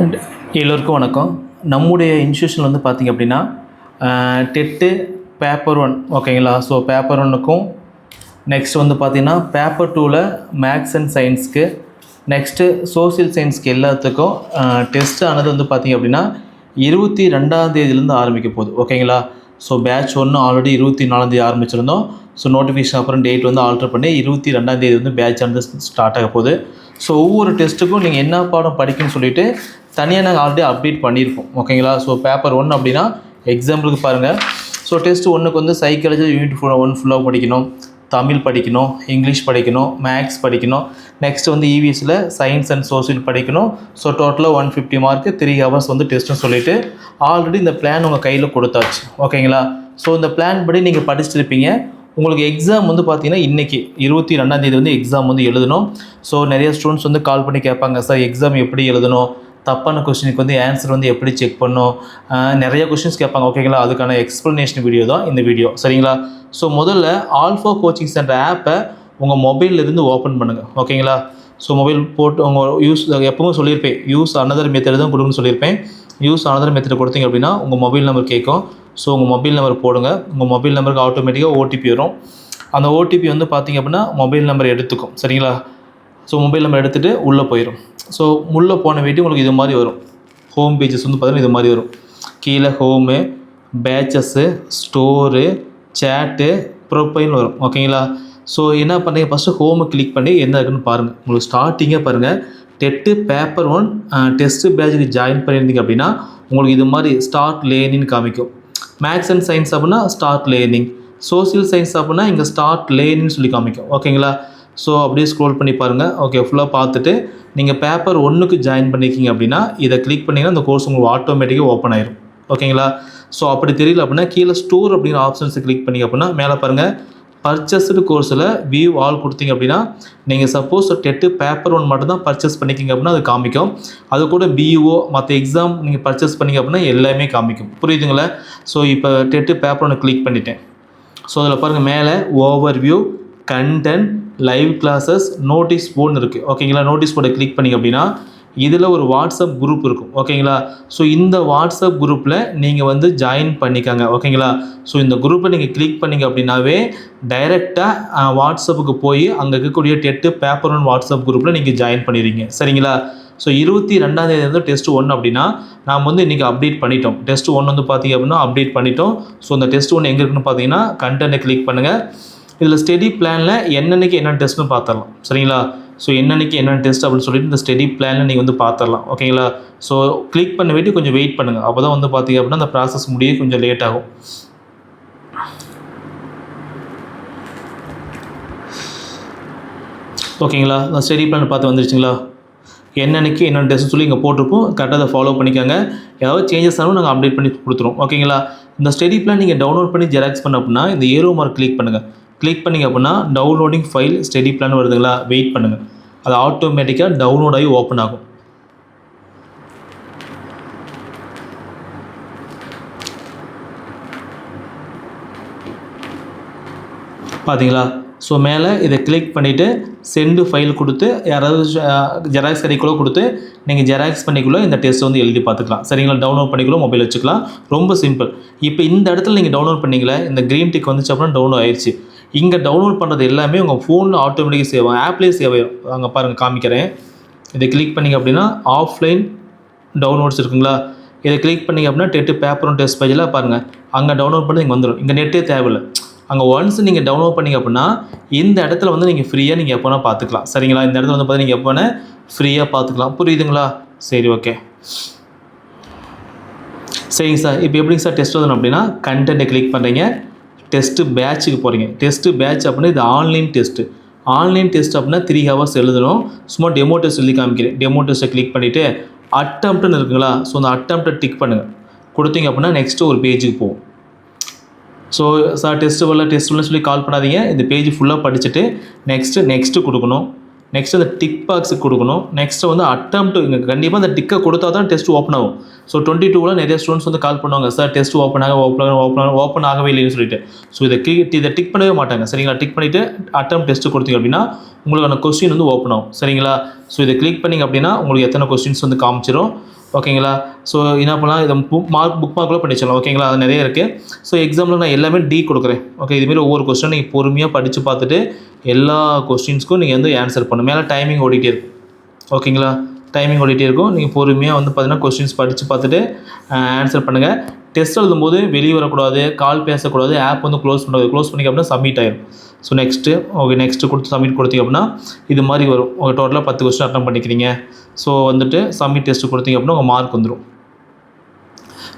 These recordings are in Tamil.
எல்லோருக்கும் வணக்கம். நம்முடைய இன்ஸ்டியூஷன் வந்து பார்த்திங்க அப்படின்னா டெட்டு பேப்பர் ஒன் ஓகேங்களா ஸோ பேப்பர் ஒன்னுக்கும் நெக்ஸ்ட் வந்து பார்த்திங்கன்னா பேப்பர் டூவில் மேக்ஸ் அண்ட் சயின்ஸ்க்கு நெக்ஸ்ட்டு சோசியல் சயின்ஸ்க்கு எல்லாத்துக்கும் டெஸ்ட் ஆனது வந்து பார்த்திங்க அப்படின்னா இருபத்தி ரெண்டாம் தேதியிலேருந்து ஆரம்பிக்க போகுது. ஓகேங்களா ஸோ பேட்ச் ஒன்று ஆல்ரெடி இருபத்தி நாலாந்தேதி ஆரம்பிச்சிருந்தோம். ஸோ நோட்டிஃபிகேஷன் அப்புறம் டேட் வந்து ஆல்டர் பண்ணி இருபத்தி ரெண்டாம் தேதி வந்து பேட்ச் வந்து ஸ்டார்ட் ஆக போகுது. ஸோ ஒவ்வொரு டெஸ்ட்டுக்கும் நீங்கள் என்ன பாடம் படிக்கணும்னு சொல்லிவிட்டு தனியாக நாங்கள் ஆல்ரெடி அப்டேட் பண்ணியிருப்போம். ஓகேங்களா ஸோ பேப்பர் ஒன் அப்படின்னா எக்ஸாம்பிளுக்கு பாருங்கள் ஸோ டெஸ்ட் ஒன்றுக்கு வந்து சைக்காலஜி யூனிட் ஃபுல்லாக ஒன் ஃபுல்லாக படிக்கணும். தமிழ் படிக்கணும் இங்கிலீஷ் படிக்கணும் மேக்ஸ் படிக்கணும். நெக்ஸ்ட் வந்து இவிஎஸில் சயின்ஸ் அண்ட் சோசியல் படிக்கணும். ஸோ டோட்டலாக one fifty mark three hours வந்து டெஸ்ட்டுன்னு சொல்லிவிட்டு ஆல்ரெடி இந்த பிளான் உங்கள் கையில் கொடுத்தாச்சு. ஓகேங்களா ஸோ இந்த பிளான் படி நீங்கள் படிச்சிருப்பீங்க. உங்களுக்கு எக்ஸாம் வந்து பார்த்தீங்கன்னா இன்றைக்கி இருபத்தி ரெண்டாந்தேதி வந்து எக்ஸாம் வந்து எழுதணும். ஸோ நிறைய ஸ்டூடெண்ட்ஸ் வந்து கால் பண்ணி கேட்பாங்க சார் எக்ஸாம் எப்படி எழுதணும்? தப்பான கொஸ்டினுக்கு வந்து ஆன்சர் வந்து எப்படி செக் பண்ணும் நிறைய கொஷின்ஸ் கேட்பாங்க. ஓகேங்களா அதுக்கான எக்ஸ்ப்ளனேஷன் வீடியோ தான் இந்த வீடியோ சரிங்களா? ஸோ முதல்ல ஆல்ஃபா கோச்சிங் சென்டர் ஆப்பை உங்கள் மொபைல்லேருந்து ஓப்பன் பண்ணுங்கள் ஓகேங்களா ஸோ மொபைல் போட்டு உங்கள் யூஸ் எப்பவும் சொல்லியிருப்பேன். யூஸ் அனதர் மெத்தட் தான் கொடுங்கன்னு சொல்லியிருப்பேன். யூஸ் அனதர் மெத்தட் கொடுத்தீங்க அப்படின்னா உங்கள் மொபைல் நம்பர் கேட்கும். ஸோ உங்கள் மொபைல் நம்பர் போடுங்க. உங்கள் மொபைல் நம்பருக்கு ஆட்டோமேட்டிக்காக ஓடிபி வரும். அந்த ஓடிபி வந்து பார்த்திங்க அப்படின்னா மொபைல் நம்பர் எடுத்துக்கும். சரிங்களா? ஸோ மொபைல் நம்பர் எடுத்துகிட்டு உள்ளே போயிடும் ஸோ உள்ளே போன வீட்டு உங்களுக்கு இது மாதிரி வரும். ஹோம் பேஜஸ் வந்து பார்த்தீங்கன்னா இது மாதிரி வரும். கீழே home purchases store chat profile வரும். ஓகேங்களா? ஸோ என்ன பண்ணுறீங்க ஃபஸ்ட்டு ஹோமை கிளிக் பண்ணி என்ன இருக்குன்னு பாருங்கள் உங்களுக்கு ஸ்டார்டிங்கே பாருங்கள் TET paper one test uh, பேட்சுக்கு ஜாயின் பண்ணியிருந்தீங்க அப்படின்னா உங்களுக்கு இது மாதிரி ஸ்டார்ட் லேனின்னு காமிக்கும். மேக்ஸ் அண்ட் சயின்ஸ் அப்படின்னா ஸ்டார்ட் லேர்னிங் சோஷியல் சயின்ஸ் அப்படின்னா இங்கே ஸ்டார்ட் லேர்னிங் சொல்லி காமிக்கும். ஓகேங்களா ஸோ அப்படியே ஸ்க்ரோல் பண்ணி பாருங்கள் ஓகே ஃபுல்லாக பார்த்துட்டு நீங்கள் பேப்பர் ஒன்றுக்கு ஜாயின் பண்ணிக்கிங்க அப்படின்னா இதை கிளிக் பண்ணிங்கன்னா அந்த கோர்ஸ் உங்களுக்கு ஆட்டோமேட்டிக்காக ஓப்பன் ஆயிரும். ஓகேங்களா ஸோ அப்படி தெரியல அப்படின்னா கீழே ஸ்டோர் அப்படிங்கிற ஆப்ஷன்ஸை கிளிக் பண்ணிங்க அப்படின்னா மேலே பாருங்கள் பர்ச்சஸ்டு கோர்ஸில் வியூ ஆல் கொடுத்தீங்க அப்படின்னா நீங்கள் சப்போஸ் டெட்டு பேப்பர் ஒன் மட்டும் தான் பர்ச்சேஸ் பண்ணிக்கிங்க அப்படின்னா அது காமிக்கும். அது கூட பிஇஓ மற்ற எக்ஸாம் நீங்கள் பர்ச்சேஸ் பண்ணிங்க அப்படின்னா எல்லாமே காமிக்கும். புரியுதுங்களா? ஸோ இப்போ டெட்டு பேப்பர் ஒன்று கிளிக் பண்ணிட்டேன். ஸோ அதில் பாருங்கள் மேலே overview content live classes notice போர்டுன்னு இருக்குது ஓகேங்களா நோட்டீஸ் போர்டை கிளிக் பண்ணிங்க அப்படின்னா இதில் ஒரு வாட்ஸ்அப் குரூப் இருக்கும். ஓகேங்களா ஸோ இந்த வாட்ஸ்அப் குரூப்பில் நீங்கள் வந்து ஜாயின் பண்ணிக்கோங்க. ஓகேங்களா ஸோ இந்த குரூப்பை நீங்கள் கிளிக் பண்ணிங்க அப்படின்னாவே டைரெக்டாக வாட்ஸ்அப்புக்கு போய் அங்கே இருக்கக்கூடிய டெட்டு பேப்பர் ஒன் வாட்ஸ்அப் குரூப்பில் நீங்கள் ஜாயின் பண்ணிடுறீங்க சரிங்களா? ஸோ இருபத்தி ரெண்டாந்தேதி வந்து டெஸ்ட் ஒன் அப்படின்னா நாம் வந்து இன்றைக்கி அப்டேட் பண்ணிட்டோம். டெஸ்ட் ஒன் வந்து பார்த்தீங்க அப்படின்னா அப்டேட் பண்ணிட்டோம். ஸோ அந்த டெஸ்ட் ஒன் எங்கே இருக்குன்னு பார்த்தீங்கன்னா கண்டென்ட்டை கிளிக் பண்ணுங்கள் இதில் ஸ்டெடி பிளானில் என்னென்னக்கு என்னென்ன டெஸ்ட்னு பார்த்துடலாம் சரிங்களா? ஸோ என்னென்னக்கு என்னென்ன டெஸ்ட் அப்படின்னு சொல்லிட்டு இந்த ஸ்டடி பிளானில் நீங்கள் வந்து பார்த்துடலாம் ஓகேங்களா ஸோ கிளிக் பண்ண வேண்டி கொஞ்சம் வெயிட் பண்ணுங்கள் அப்போ தான் வந்து பார்த்தீங்க அப்படின்னா அந்த ப்ராசஸ் முடிய கொஞ்சம் லேட் ஆகும். ஓகேங்களா அந்த ஸ்டடி பிளான் பார்த்து வந்துருச்சுங்களா? என்னென்னக்கு என்னென்ன டெஸ்ட் சொல்லி இங்கே போட்டிருப்போம். கரெக்டாக அதை ஃபாலோ பண்ணிக்கோங்க. ஏதாவது சேஞ்சஸ் ஆனாலும் நாங்கள் அப்டேட் பண்ணி கொடுத்துருவோம். ஓகேங்களா இந்த ஸ்டடி பிளான் நீங்கள் டவுன்லோட் பண்ணி ஜெராக்ஸ் பண்ண அப்படின்னா இந்த ஏரோ மார்க் கிளிக் பண்ணுங்கள் கிளிக் பண்ணிங்க அப்படின்னா டவுன்லோடிங் ஃபைல் ஸ்டடி பிளான் வருதுங்களா? வெயிட் பண்ணுங்கள் அது ஆட்டோமேட்டிக்காக டவுன்லோட் ஆகி ஓப்பன் ஆகும். பார்த்தீங்களா ஸோ மேலே இதை கிளிக் பண்ணிவிட்டு சென்டு ஃபைல் கொடுத்து யாராவது ஜெராக்ஸ் கடைக்குள்ளே கொடுத்து நீங்கள் ஜெராக்ஸ் பண்ணிக்குள்ளே இந்த டெஸ்ட் வந்து எழுதி பார்த்துக்கலாம். சரிங்களா? டவுன்லோட் பண்ணிக்குள்ளே மொபைல் வச்சுக்கலாம். ரொம்ப சிம்பிள் இப்போ இந்த இடத்துல நீங்கள் டவுன்லோட் பண்ணீங்களே இந்த க்ரீன் டிக் வந்துச்சு அப்புறம் டவுன்லோட் ஆயிடுச்சு இங்கே டவுன்லோட் பண்ணுறது எல்லாமே உங்கள் ஃபோனில் ஆட்டோமேட்டிக்காக சேவ் ஆகும் ஆப்லேயே சேவ் ஆயிடும் அங்கே பாருங்கள் காமிக்கிறேன். இதை கிளிக் பண்ணிங்க அப்படின்னா ஆஃப்லைன் டவுன்லோட்ஸ் இருக்குங்களா? இதை கிளிக் பண்ணிங்க அப்படின்னா டெட்டு பேப்பரும் டெஸ்ட் பேஜெலாம் பாருங்கள் அங்கே டவுன்லோட் பண்ணி இங்கே வந்துடும் இங்கே நெட்டே தேவையில்லை. அங்கே ஒன்ஸ் நீங்கள் டவுன்லோட் பண்ணிங்க அப்படின்னா இந்த இடத்துல வந்து நீங்கள் ஃப்ரீயாக நீங்கள் எப்போனா பார்த்துக்கலாம். சரிங்களா? இந்த இடத்துல வந்து பார்த்தீங்கன்னா நீங்கள் எப்போனா ஃப்ரீயாக பார்த்துக்கலாம். புரியுதுங்களா? சரி ஓகே சரிங்க சார். இப்போ எப்படிங்க சார் டெஸ்ட் வரணும் அப்படின்னா கண்டென்ட்டை கிளிக் பண்ணுறீங்க டெஸ்ட்டு பேட்சுக்கு போகிறீங்க டெஸ்ட்டு பேட்ச் அப்படின்னா இது ஆன்லைன் டெஸ்ட்டு ஆன்லைன் டெஸ்ட் அப்படின்னா த்ரீ ஹவர்ஸ் எழுதணும். சும்மா டெமோ டெஸ்ட் எழுதி காமிக்கிறேன். டெமோ டெஸ்ட்டை கிளிக் பண்ணிவிட்டு அட்டம்ப்ட்னு இருக்குங்களா? ஸோ அந்த அட்டம்ப்டை டிக் பண்ணுங்கள் கொடுத்தீங்க அப்படின்னா நெக்ஸ்ட்டு ஒரு பேஜுக்கு போகும். ஸோ சார் டெஸ்ட்டு வரல டெஸ்ட் வரலன்னு சொல்லி கால் பண்ணாதீங்க. இந்த பேஜ் ஃபுல்லாக படிச்சுட்டு நெக்ஸ்ட்டு நெக்ஸ்ட்டு கொடுக்கணும். நெக்ஸ்ட் அந்த டிக் பாக்ஸுக்கு கொடுக்கணும். நெக்ஸ்ட்டு வந்து அட்டம்ப்ட் இங்கே கண்டிப்பாக அந்த டிக்கை கொடுத்தா தான் டெஸ்ட் ஓப்பன் ஆகும். ஸோ டுவெண்ட்டி டூவில் நிறைய ஸ்டூடெண்ட்ஸ் வந்து கால் பண்ணுவாங்க சார் டெஸ்ட் ஓப்பன் ஆக ஓப்பன் ஓப்பன் ஓப்பன் ஆகவே இல்லைன்னு சொல்லிட்டு. ஸோ இதை கிளிக் இதை டிக் பண்ணவே மாட்டாங்க. சரிங்களா? டிக் பண்ணிவிட்டு அட்டம் டெஸ்ட்டு கொடுத்தீங்க அப்படின்னா உங்களுக்கான கொஸ்டின் வந்து ஓப்பன் ஆகும். சரிங்களா? ஸோ இதை கிளிக் பண்ணிங்க அப்படின்னா உங்களுக்கு எத்தனை கொஸ்டின்ஸ் வந்து காமிச்சிடும் ஓகேங்களா? ஸோ என்ன பண்ணலாம்? இதை புக் மார்க் புக் மார்க்கில் பண்ணி வச்சிடலாம். ஓகேங்களா? அது நிறைய இருக்குது ஸோ எக்ஸாமில் நான் எல்லாமே டி கொடுக்குறேன். ஓகே இதுமாரி ஒவ்வொரு கொஸ்டின் நீங்கள் பொறுமையாக படித்து பார்த்துட்டு எல்லா கொஸ்டின்ஸ்க்கும் நீங்கள் வந்து ஆன்சர் பண்ணணும் மேலே டைமிங் ஓடிட்டே இருக்கும் ஓகேங்களா? டைமிங் ஓடிட்டே இருக்கும். நீங்கள் பொறுமையாக வந்து பார்த்தீங்கன்னா கொஸ்டின்ஸ் படித்து பார்த்துட்டு ஆன்சர் பண்ணுங்கள் டெஸ்ட் எழுதும்போது வெளியே வரக்கூடாது கால் பேசக்கூடாது ஆப் வந்து க்ளோஸ் பண்ணுறது க்ளோஸ் பண்ணிக்க அப்படின்னா சப்மிட் ஆயிடும் ஸோ நெக்ஸ்ட்டு ஓகே நெக்ஸ்ட்டு கொடுத்து சப்மிட் கொடுத்தீங்க அப்படின்னா இது மாதிரி வரும். உங்கள் டோட்டலாக பத்து கொஸ்டின் அட்டன் பண்ணிக்கிறீங்க. ஸோ வந்துட்டு சப்மிட் டெஸ்ட்டு கொடுத்தீங்க அப்படின்னா உங்கள் மார்க் வந்துடும்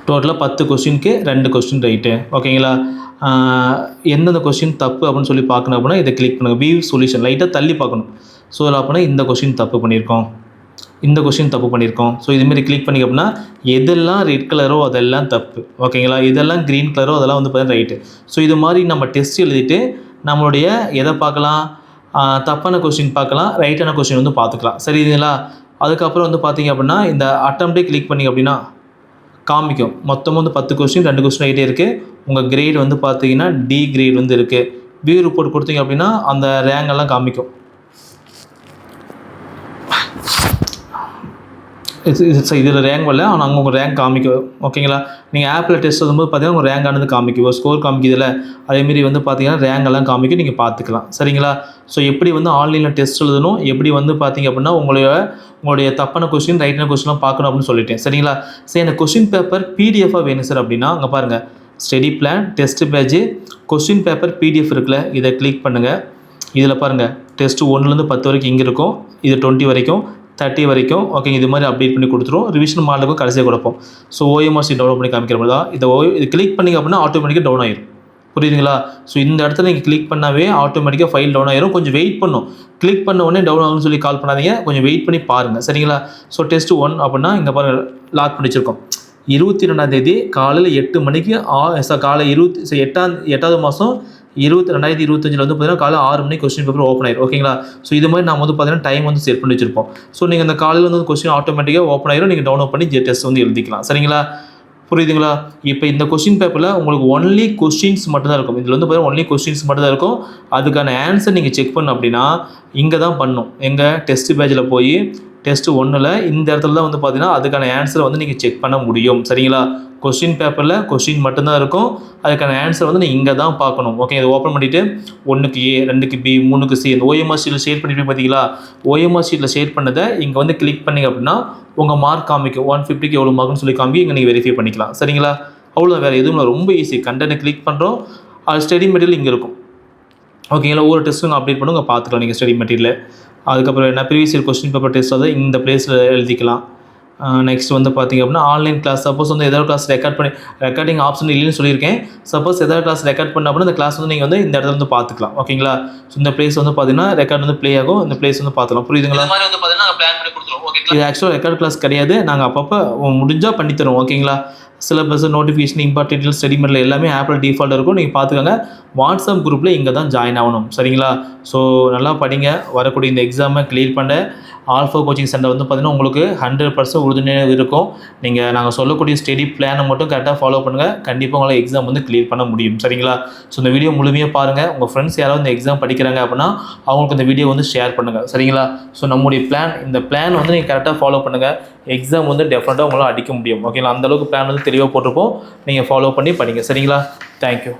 டோட்டலாக பத்து கொஸ்டினுக்கு ரெண்டு கொஸ்டின் ரைட்டு ஓகேங்களா எந்தெந்த கொஸ்டின் தப்பு அப்படின்னு சொல்லி பார்க்கணும் அப்படின்னா இதை கிளிக் பண்ணுங்கள் வியூ சொல்யூஷன் லைட்டாக தள்ளி பார்க்கணும். ஸோ அதில் அப்படின்னா இந்த கொஸ்டின் தப்பு பண்ணியிருக்கோம். இந்த கொஷின் தப்பு பண்ணியிருக்கோம். ஸோ இதுமாரி கிளிக் பண்ணி அப்படின்னா எதெல்லாம் ரெட் கலரோ அதெல்லாம் தப்பு. ஓகேங்களா இதெல்லாம் க்ரீன் கலரோ அதெல்லாம் வந்து பார்த்தீங்கன்னா ரைட்டு ஸோ இது மாதிரி நம்ம டெஸ்ட் எழுதிட்டு நம்மளுடைய எதை பார்க்கலாம்? தப்பான கொஸ்டின் பார்க்கலாம். ரைட்டான கொஸ்டின் வந்து பார்த்துக்கலாம். சரிங்களா? அதுக்கப்புறம் வந்து பார்த்தீங்க அப்படின்னா இந்த அட்டம்ப்டே கிளிக் பண்ணி அப்படின்னா காமிக்கும். மொத்தம் வந்து பத்து கொஸ்டின் ரெண்டு கொஸ்டின் ஆகிட்டே இருக்குது உங்கள் கிரேட் வந்து பார்த்தீங்கன்னா டி கிரேட் வந்து இருக்குது வியூ ரிப்போர்ட் கொடுத்தீங்க அப்படின்னா அந்த ரேங்கெல்லாம் காமிக்கும். இது இது இதில் ரேங்க் வரல. ஆனால் அங்கே உங்கள் ரேங்க் காமிக்கும் ஓகேங்களா நீங்கள் ஆப்பில் டெஸ்ட் எழுதும்போது பார்த்தீங்கன்னா உங்கள் ரேங்க் ஆனது காமிக்கும் ஒரு ஸ்கோர் காமிக்குதுல அதேமாரி வந்து பார்த்தீங்கன்னா ரேங்க் எல்லாம் காமிக்கும். நீங்கள் பார்த்துக்கலாம் சரிங்களா? ஸோ எப்படி வந்து ஆன்லைனில் டெஸ்ட் எழுதணும்? எப்படி வந்து பார்த்தீங்க அப்படின்னா உங்களுடைய உங்களுடைய தப்பான கொஸ்டின் ரைட்டான கொஸ்டின்லாம் பார்க்கணும் அப்படின்னு சொல்லிட்டேன். சரிங்களா? சரி எனக்கு கொஸ்டின் பேப்பர் பிடிஎஃபாக வேணும் சார் அப்படின்னா அங்கே பாருங்கள் study plan test page question paper PDF இருக்குல்ல? இதை கிளிக் பண்ணுங்கள் இதில் பாருங்கள் டெஸ்ட்டு ஒன்றுலேருந்து பத்து வரைக்கும் இங்கே இருக்கும். இது டுவெண்ட்டி வரைக்கும். தேர்ட்டி வரைக்கும் ஓகே இது மாதிரி அப்டேட் பண்ணி கொடுத்துரும். ரிவிஷன் மாடலுக்கும் கடைசியாக கொடுப்போம். ஸோ ஓஎம்ஆர்சி டவுன்லோட் பண்ணி காமிக்கிற மாதிரி தான். இதை ஓ இது கிளிக் பண்ணிங்க அப்படின்னா ஆட்டோமேட்டிக்காக டவுன் ஆயிடும் புரியுதுங்களா? ஸோ இந்த இடத்துல நீங்கள் கிளிக் பண்ணாவே ஆட்டோமேட்டிக்காக ஃபைல் டவுன் ஆயிரும். கொஞ்சம் வெயிட் பண்ணும். கிளிக் பண்ண உடனே டவுன் ஆகும்னு சொல்லி கால் பண்ணாதீங்க. கொஞ்சம் வெயிட் பண்ணி பாருங்கள் சரிங்களா? ஸோ டெஸ்ட் ஒன் அப்படின்னா இங்கே பாருங்கள் லாக் பண்ணி வச்சுருக்கோம் இருபத்தி ரெண்டாம் தேதி காலையில் எட்டு மணிக்கு ஆ ச காலை இருபத்தி எட்டாம் எட்டாவது மாதம் இருபத்தி ரெண்டாயிரத்தி இருபத்தஞ்சில் வந்து பார்த்தீங்கன்னா காலை ஆறு மணிக்கு கொஸ்டின் பேப்பர் ஓப்பன் ஆயிரும். ஓகேங்களா ஸோ இது மாதிரி நம்ம வந்து பார்த்தீங்கன்னா டைம் வந்து செட் பண்ணி வச்சிருப்போம். ஸோ நீங்கள் அந்த காலையில் வந்து கொஸ்டின் ஆட்டோமேட்டிக்காக ஓப்பன் ஆயிரும். நீங்கள் டவுன்லோட் பண்ணி டெஸ்ட் வந்து எழுதிக்கலாம். சரிங்களா? புரியுதுங்களா? இப்போ இந்த கொஸ்டின் பேப்பரில் உங்களுக்கு ஒன்லி கொஸ்டின்ஸ் மட்டும்தான் இருக்கும். இதில் வந்து பார்த்தீங்கன்னா ஒன்லி கொஸ்டின்ஸ் மட்டும் தான் இருக்கும். அதுக்கான ஆன்சர் நீங்கள் செக் பண்ணோம் அப்படின்னா இங்கே தான் பண்ணும் எங்கள் டெஸ்ட் பேஜில் போய் டெஸ்ட் ஒன்றில் இந்த இடத்துல தான் வந்து பார்த்தீங்கன்னா அதுக்கான ஆன்சரை வந்து நீங்கள் செக் பண்ண முடியும். சரிங்களா? கொஸ்டின் பேப்பரில் கொஸ்டின் மட்டும்தான் இருக்கும். அதுக்கான ஆன்சர் வந்து நீங்கள் இங்கே தான் பார்க்கணும். ஓகே இதை ஓப்பன் பண்ணிவிட்டு ஒன்றுக்கு ஏ ரெண்டுக்கு பி மூணுக்கு சி இந்த ஓஎம்ஆர் ஷீட்டில் ஷேர் பண்ணிட்டு பார்த்தீங்களா ஓஎம்ஆர் ஷீட்டில் ஷேர் பண்ணதை இங்கே வந்து கிளிக் பண்ணிங்க அப்படின்னா உங்கள் மார்க் காமிக்கும். ஒன் ஃபிஃப்டிக்கு எவ்வளோ மார்க்னு சொல்லி காமி இங்கே நீங்கள் வெரிஃபை பண்ணிக்கலாம். சரிங்களா? அவ்வளோ வேறு எதுவும் இல்லை. ரொம்ப ஈஸி கண்டென்ட் கிளிக் பண்ணுறோம் அது ஸ்டடி மெட்டீரியல் இங்கே இருக்கும். ஓகேங்களா ஒவ்வொரு டெஸ்ட்டும் அப்டேட் பண்ணுங்க பார்த்துக்கலாம். நீங்கள் ஸ்டடி மெட்டீரியல் அதுக்கப்புறம் என்ன previous year question paper test வந்து இந்த பிளேஸில் எழுதிக்கலாம். நெக்ஸ்ட் வந்து பார்த்தீங்க அப்படின்னா ஆன்லைன் கிளாஸ் சப்போஸ் வந்து ஏதாவது கிளாஸ் ரெக்கார்ட் பண்ணி ரெக்கார்டிங் ஆப்ஷன் இல்லைன்னு சொல்லியிருக்கேன். சப்போஸ் ஏதாவது கிளாஸ் ரெக்கார்ட் பண்ண அப்படின்னா இந்த கிளாஸ் வந்து நீங்கள் வந்து இந்த இடத்துல வந்து பார்த்துக்கலாம். ஓகேங்களா ஸோ இந்த பிளேஸ் வந்து பார்த்தீங்கன்னா ரெக்கார்ட் வந்து ப்ளே ஆகும். இந்த பிளேஸ் வந்து பார்த்துக்கலாம். புரியுதுங்களா? மாதிரி வந்து பார்த்தீங்கன்னா நாங்கள் பிளான் பண்ணி கொடுத்துருவோம். ஓகே இது ஆக்சுவலாக ரெக்கார்ட் கிளாஸ் கிடையாது. நாங்கள் அப்பப்போ முடிஞ்சால் பண்ணி தருவோம். ஓகேங்களா syllabus notification important study material எல்லாமே ஆப்பில் டிஃபால்ட் இருக்கும். நீங்கள் பார்த்துக்கோங்க. வாட்ஸ்அப் குரூப்பில் இங்கே தான் ஜாயின் ஆகணும். சரிங்களா? ஸோ நல்லா படிங்க. வரக்கூடிய இந்த எக்ஸாமை கிளியர் பண்ண ஆல்ஃபா கோச்சிங் சென்டர் வந்து பார்த்தீங்கன்னா உங்களுக்கு ஹண்ட்ரட் பர்சன்ட் உறுதுணையாக இருக்கும். நீங்கள் நாங்கள் சொல்லக்கூடிய ஸ்டடி பிளானை மட்டும் கரெக்டாக ஃபாலோ பண்ணுங்கள் கண்டிப்பாக உங்களால் எக்ஸாம் வந்து கிளியர் பண்ண முடியும். சரிங்களா? ஸோ இந்த வீடியோ முழுமையாக பாருங்கள் உங்கள் ஃப்ரெண்ட்ஸ் யாராவது இந்த எக்ஸாம் படிக்கிறாங்க அப்படின்னா அவங்களுக்கு இந்த வீடியோ வந்து ஷேர் பண்ணுங்கள் சரிங்களா? ஸோ நம்முடைய பிளான் இந்த பிளான் வந்து நீங்கள் கரெக்டாக ஃபாலோ பண்ணுங்கள் எக்ஸாம் வந்து டெஃபினட்டாக உங்களால் அடிக்க முடியும். ஓகேங்களா அந்தளவுக்கு பிளான் வந்து தெளிவாக போட்டிருப்போம் நீங்கள் ஃபாலோ பண்ணி படிங்க. சரிங்களா? தேங்க்யூ